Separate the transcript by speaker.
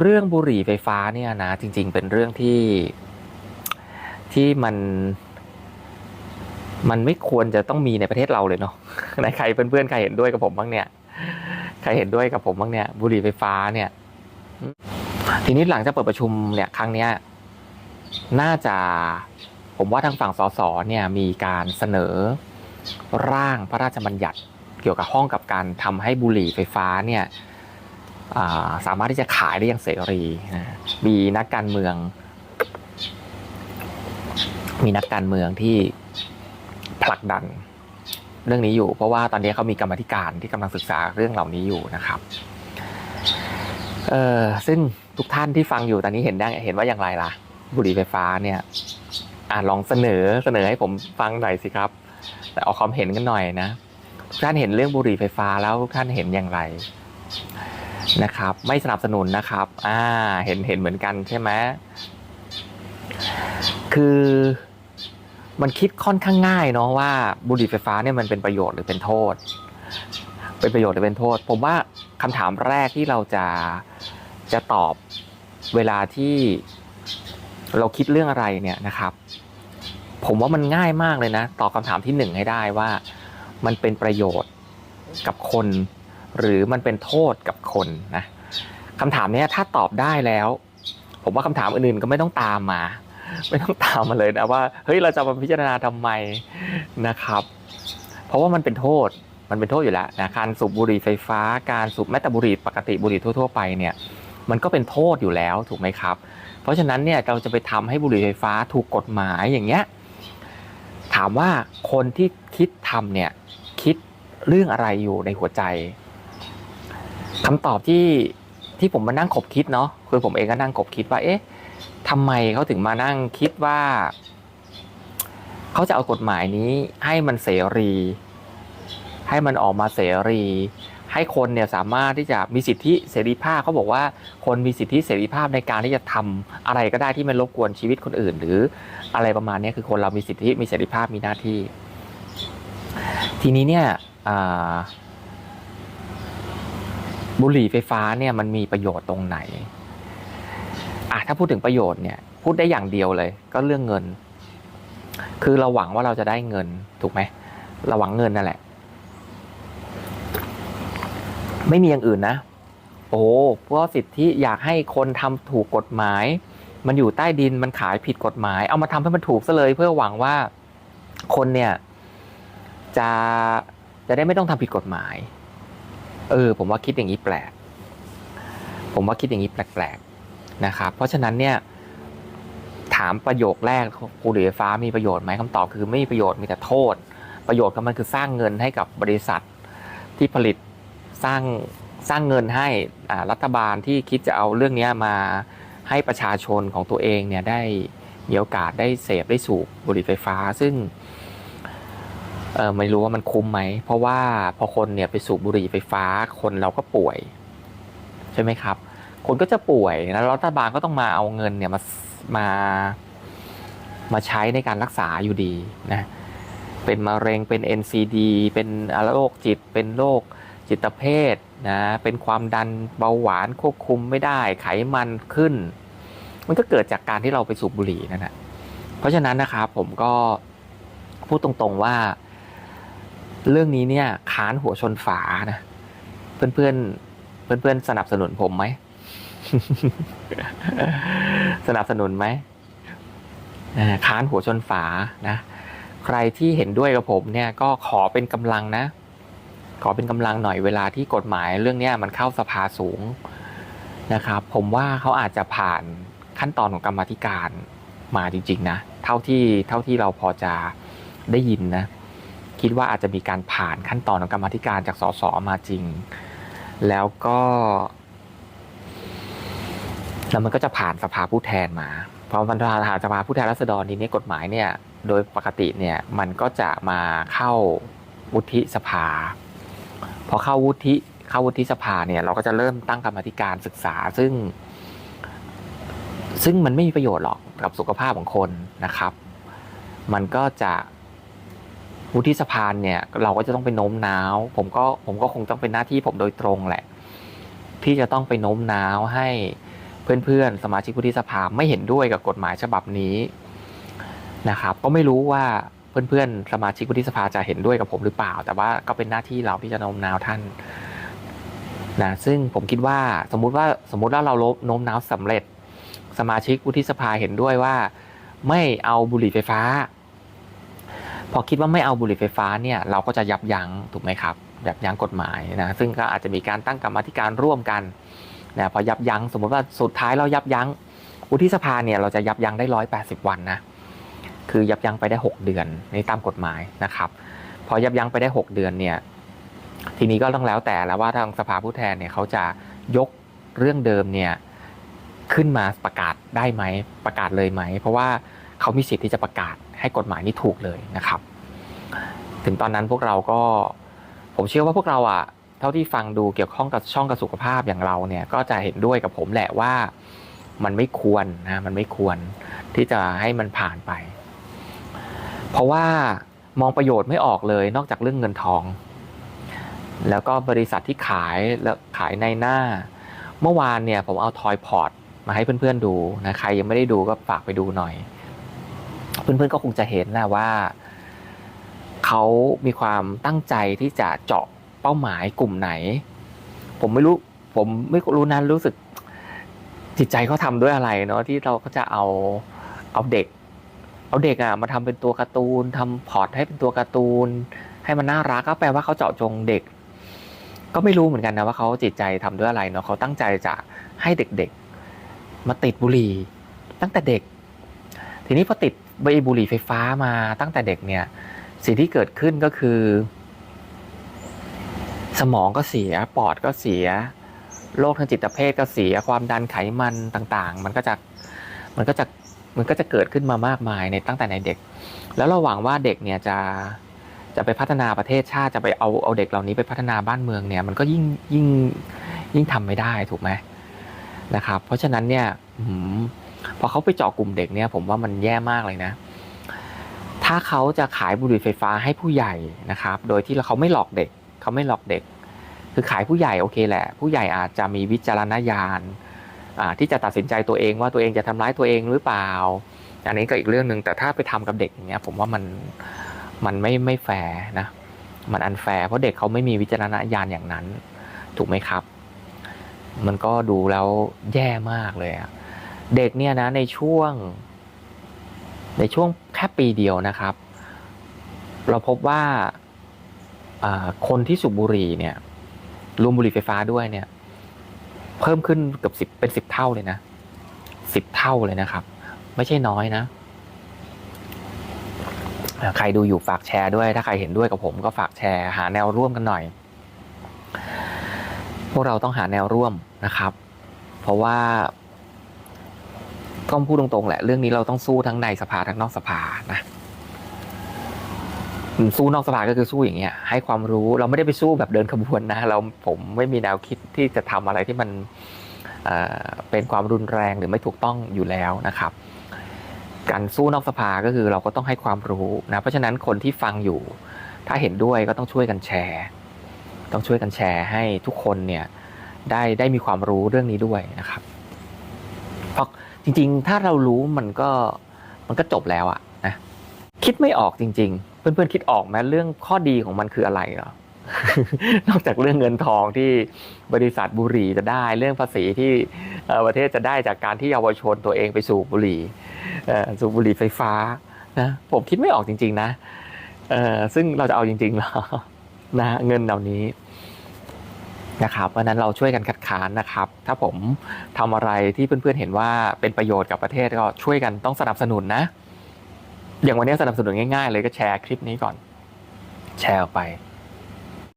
Speaker 1: เรื่องบุหรี่ไฟฟ้าเนี่ยนะจริง ๆ เป็นเรื่องที่ที่มันมันไม่ควรจะต้องมีในประเทศเราเลยเนาะไหนใครเพื่อนๆใครเห็นด้วยกับผมบ้างเนี่ย ใครเห็นด้วยกับผมบ้างเนี่ย บุหรี่ไฟฟ้าเนี่ย ทีนี้หลังจากเปิดประชุมเนี่ยครั้งเนี้ยน่าจะผมว่าทางฝั่งสสเนี่ยมีการเสนอร่างพระราชบัญญัติเกี่ยวกับห้องกับการทำให้บุหรี่ไฟฟ้าเนี่ย สามารถที่จะขายได้อย่างเสรีนะมีนักการเมือง มีนักการเมืองที่ผลักดันเรื่องนี้อยู่ เพราะว่าตอนนี้เขามีกรรมธิการที่กำลังศึกษาเรื่องเหล่านี้อยู่นะครับเออซึ่งทุกท่านที่ฟังอยู่ตอนนี้เห็นได้เห็นว่าอย่างไรล่ะ บุหรี่ไฟฟ้าเนี่ยอ่าลองเสนอเสนอให้ผมฟังหน่อยสิครับ แต่เอาความเห็นกันหน่อยนะทุกท่านเห็นเรื่องบุหรี่ไฟฟ้าแล้วทุกท่านเห็นอย่างไร นะครับ ไม่สนับสนุนนะครับอ่าเห็นเห็นเหมือนกันใช่ไหมคือมันคิดค่อนข้างง่ายเนาะว่าบุหรี่ไฟฟ้าเนี่ยมันเป็นประโยชน์หรือเป็นโทษ เป็นประโยชน์หรือเป็นโทษ ผมว่าคำถามแรกที่เราจะจะตอบเวลาที่เราคิดเรื่องอะไรเนี่ยนะครับ ผมว่ามันง่ายมากเลยนะตอบคำถามที่หนึ่งให้ได้ว่า มันเป็นประโยชน์กับคน หรือมันเป็นโทษกับคนนะคำถามนี้ถ้าตอบได้แล้ว ผมว่าคำถามอื่นๆก็ไม่ต้องตามมา ไม่ต้องตามมาเลยนะว่าเฮ้ยเราจะมาพิจารณาทำไมนะครับ เพราะว่ามันเป็นโทษมันเป็นโทษอยู่แล้วนะการสูบบุหรี่ไฟฟ้า การสูบแม้แต่บุหรี่ปกติบุหรี่ทั่ว ๆ ไปเนี่ยมันก็เป็นโทษอยู่แล้วถูกไหมครับ เพราะฉะนั้นเนี่ยเราจะไปทำให้บุหรี่ไฟฟ้าถูกกฎหมายอย่างเงี้ยถามว่าคนที่คิดทำเนี่ยคิดเรื่องอะไรอยู่ในหัวใจ คำตอบที่ที่ผมมานั่งขบคิดเนาะคือผมเองก็นั่งขบคิดว่า เอ๊ะทำไมเขาถึงมานั่งคิดว่าเขาจะเอากฎหมายนี้ให้มันเสรี ให้มันออกมาเสรี ให้คนเนี่ยสามารถที่จะมีสิทธิเสรีภาพเขาบอกว่าคนมีสิทธิเสรีภาพในการที่จะทำอะไรก็ได้ที่มันรบกวนชีวิตคนอื่น หรืออะไรประมาณนี้คือคนเรามีสิทธิมีเสรีภาพมีหน้าที่ ทีนี้เนี่ยอ บุหรี่ไฟฟ้าเนี่ยมันมีประโยชน์ตรงไหนอะถ้าพูดถึงประโยชน์เนี่ยพูดได้อย่างเดียวเลย ก็เรื่องเงิน คือเราหวังว่าเราจะได้เงินถูกไหมเราหวังเงินนั่นแหละ ไม่มีอย่างอื่นนะ โอ้เพราะสิทธิอยากให้คนทำถูกกฎหมาย มันอยู่ใต้ดินมันขายผิดกฎหมาย เอามาทำให้มันถูกซะเลย เพื่อหวังว่าคนเนี่ยจะจะได้ไม่ต้องทำผิดกฎหมาย เออ ผมว่าคิดอย่างนี้แปลก ผมว่าคิดอย่างนี้แปลกๆนะครับ เพราะฉะนั้นเนี่ยถามประโยคแรกบุหรี่ไฟฟ้ามีประโยชน์ไหมคำตอบคือไม่มีประโยชน์มีแต่โทษ ประโยชน์ของมันคือสร้างเงินให้กับบริษัทที่ผลิตสร้างสร้างเงินให้รัฐบาลที่คิดจะเอาเรื่องนี้มาให้ประชาชนของตัวเองเนี่ยได้มีโอกาสได้เสพได้สูบบุหรี่ไฟฟ้า ซึ่ง เออไม่รู้ว่ามันคุ้มไหม เพราะว่าพอคนเนี่ยไปสูบบุหรี่ไฟฟ้าคนเราก็ป่วย ใช่ไหมครับ คนก็จะป่วยแล้วรัฐบาลก็ต้องมาเอาเงินเนี่ยมามามาใช้ในการรักษาอยู่ดีนะเป็นมะเร็งเป็น NCD เป็นโรคจิต เป็นโรคจิตเภทนะเป็นความดันเบาหวานควบคุมไม่ได้ไขมันขึ้น มันก็เกิดจากการที่เราไปสูบบุหรี่นั่นแหละเพราะฉะนั้นนะครับผมก็พูดตรงๆว่า เรื่องนี้เนี่ยค้านหัวชนฝานะเพื่อนเพื่อนเพื่อนเพื่อนสนับสนุนผมไหมสนับสนุนไหมค้านหัวชนฝานะ ใครที่เห็นด้วยกับผมเนี่ยก็ขอเป็นกำลังนะ ขอเป็นกำลังหน่อยเวลาที่กฎหมายเรื่องเนี้ยมันเข้าสภาสูงนะครับ ผมว่าเขาอาจจะผ่านขั้นตอนของกรรมธิการมาจริง ๆ นะ เท่าที่เท่าที่เราพอจะได้ยินนะ คิดว่าอาจจะมีการผ่านขั้นตอนของกรรมธิการจากสสมาจริง แล้วก็แล้วมันก็จะผ่านสภาผู้แทนมาพอมันผ่านสภาผู้แทนราษฎรทีนี้กฎหมายเนี่ย โดยปกติเนี่ยมันก็จะมาเข้าวุฒิสภา พอเข้าวุฒิเข้าวุฒิสภาเนี่ยเราก็จะเริ่มตั้งกรรมธิการศึกษา ซึ่ง ซึ่งมันไม่มีประโยชน์หรอกกับสุขภาพของคนนะครับ มันก็จะ วุฒิสภาเนี่ยเราก็จะต้องไปโน้มน้าว ผมก็ผมก็คงต้องเป็นหน้าที่ผมโดยตรงแหละ ที่จะต้องไปโน้มน้าวให้เพื่อนๆ สมาชิกวุฒิสภาไม่เห็นด้วยกับกฎหมายฉบับนี้นะครับ ก็ไม่รู้ว่าเพื่อนๆ สมาชิกวุฒิสภาจะเห็นด้วยกับผมหรือเปล่า แต่ว่าก็เป็นหน้าที่เราที่จะโน้มน้าวท่านนะซึ่งผมคิดว่าสมมุติว่าสมมุติว่าเราโน้มน้าวสำเร็จ สมาชิกวุฒิสภาเห็นด้วยว่า ไม่เอาบุหรี่ไฟฟ้า พอคิดว่าไม่เอาบุหรี่ไฟฟ้าเนี่ยเราก็จะยับยั้งถูกไหมครับยับยั้งกฎหมายนะซึ่งก็อาจจะมีการตั้งกรรมธิการร่วมกันนะพอยับยั้งสมมติว่าสุดท้ายเรายับยั้งวุฒิสภาเนี่ยเราจะยับยั้งได้ร้อยแปดสิบวันนะคือยับยั้งไปได้หกเดือนในตามกฎหมายนะครับ พอยับยั้งไปได้หกเดือนเนี่ยทีนี้ก็ต้องแล้วแต่แล้วว่าทางสภาผู้แทนเนี่ยเขาจะยกเรื่องเดิมเนี่ยขึ้นมาประกาศได้ไหมประกาศเลยไหม เพราะว่าเขามีสิทธิ์ที่จะประกาศ ให้กฎหมายนี้ถูกเลยนะครับ ถึงตอนนั้นพวกเราก็ผมเชื่อว่าพวกเราอะเท่าที่ฟังดูเกี่ยวข้องกับช่องกับสุขภาพอย่างเราเนี่ยก็จะเห็นด้วยกับผมแหละว่ามันไม่ควรนะมันไม่ควรที่จะให้มันผ่านไป เพราะว่ามองประโยชน์ไม่ออกเลยนอกจากเรื่องเงินทอง แล้วก็บริษัทที่ขายแล้วขายในหน้า เมื่อวานเนี่ยผมเอาทอยพอร์ตมาให้เพื่อนๆดูนะใครยังไม่ได้ดูก็ฝากไปดูหน่อย เพื่อนๆก็คงจะเห็นนะว่าเขามีความตั้งใจที่จะเจาะเป้าหมายกลุ่มไหน ผมไม่รู้ผมไม่รู้นั้นรู้สึกจิตใจเขาทำด้วยอะไรเนาะที่เราก็จะเอาเอาเด็ก เอาเด็กอะมาทำเป็นตัวการ์ตูนทำพอร์ตให้เป็นตัวการ์ตูน ให้มันน่ารักก็แปลว่าเขาเจาะจงเด็ก ก็ไม่รู้เหมือนกันนะว่าเขาจิตใจทำด้วยอะไรเนาะเขาตั้งใจจะให้เด็กๆ มาติดบุหรี่ตั้งแต่เด็ก ทีนี้พอติด ใบบุหรี่ไฟฟ้ามาตั้งแต่เด็กเนี่ย สิ่งที่เกิดขึ้นก็คือ สมองก็เสียปอดก็เสียโรคทางจิตเภทก็เสียความดันไขมันต่างๆ มันก็จะมันก็จะมันก็จะเกิดขึ้นมามากมายในตั้งแต่ในเด็ก แล้วเราหวังว่าเด็กเนี่ยจะจะไปพัฒนาประเทศชาติจะไปเอาเอาเด็กเหล่านี้ไปพัฒนาบ้านเมืองเนี่ยมันก็ยิ่งยิ่งยิ่งทำไม่ได้ถูกไหมนะครับ เพราะฉะนั้นเนี่ย อืมพอเขาไปเจาะกลุ่มเด็กเนี่ยผมว่ามันแย่มากเลยนะ ถ้าเขาจะขายบุหรี่ไฟฟ้าให้ผู้ใหญ่นะครับ โดยที่เขาไม่หลอกเด็กเขาไม่หลอกเด็ก คือขายผู้ใหญ่โอเคแหละ ผู้ใหญ่อาจจะมีวิจารณญาณที่จะตัดสินใจตัวเองว่าตัวเองจะทำร้ายตัวเองหรือเปล่า อันนี้ก็อีกเรื่องหนึ่งแต่ถ้าไปทำกับเด็กอย่างเงี้ยผมว่ามันมันไม่ไม่แฟร์นะมันอันแฟร์เพราะเด็กเขาไม่มีวิจารณญาณอย่างนั้น ถูกไหมครับ มันก็ดูแล้วแย่มากเลยอะ เด็กเนี่ยนะในช่วง ในช่วงแค่ปีเดียวนะครับ เราพบว่าคนที่สูบบุหรี่เนี่ยรวมบุหรี่ไฟฟ้าด้วยเนี่ย เพิ่มขึ้นเกือบสิบเป็นสิบเท่าเลยนะสิบเท่าเลยนะครับ ไม่ใช่น้อยนะ ใครดูอยู่ฝากแชร์ด้วย ถ้าใครเห็นด้วยกับผมก็ฝากแชร์ หาแนวร่วมกันหน่อย พวกเราต้องหาแนวร่วมนะครับ เพราะว่า ต้องพูดตรงๆแหละ เรื่องนี้เราต้องสู้ทั้งในสภาทั้งนอกสภานะสู้นอกสภาก็คือสู้อย่างเงี้ย ให้ความรู้เราไม่ได้ไปสู้แบบเดินขบวนนะ เราผมไม่มีแนวคิดที่จะทำอะไรที่มันเเป็นความรุนแรงหรือไม่ถูกต้องอยู่แล้วนะครับ การสู้นอกสภาก็คือเราก็ต้องให้ความรู้นะ เพราะฉะนั้นคนที่ฟังอยู่ ถ้าเห็นด้วยก็ต้องช่วยกันแชร์ ต้องช่วยกันแชร์ให้ทุกคนเนี่ยได้ได้มีความรู้เรื่องนี้ด้วยนะครับเพราะ จริงๆ ถ้าเรารู้มันก็มันก็จบแล้วอะนะคิดไม่ออกจริง ๆ เพื่อนๆคิดออกไหมเรื่องข้อดีของมันคืออะไรเหรอนอกจากเรื่องเงินทองที่บริษัทบุหรี่จะได้เรื่องภาษีที่ประเทศจะได้จากการที่เยาวชนตัวเองไปสูบบุหรี่สูบบุหรี่ไฟฟ้านะผมคิดไม่ออกจริง ๆ นะซึ่งเราจะเอาจริงๆหรอนะเงินเหล่านี้ นะครับเพราะนั้นเราช่วยกันคัดค้านนะครับ ถ้าผมทำอะไรที่เพื่อนๆเห็นว่าเป็นประโยชน์กับประเทศก็ช่วยกันต้องสนับสนุนนะ อย่างวันนี้สนับสนุนง่ายๆ เลยก็แชร์คลิปนี้ก่อน แชร์ออกไป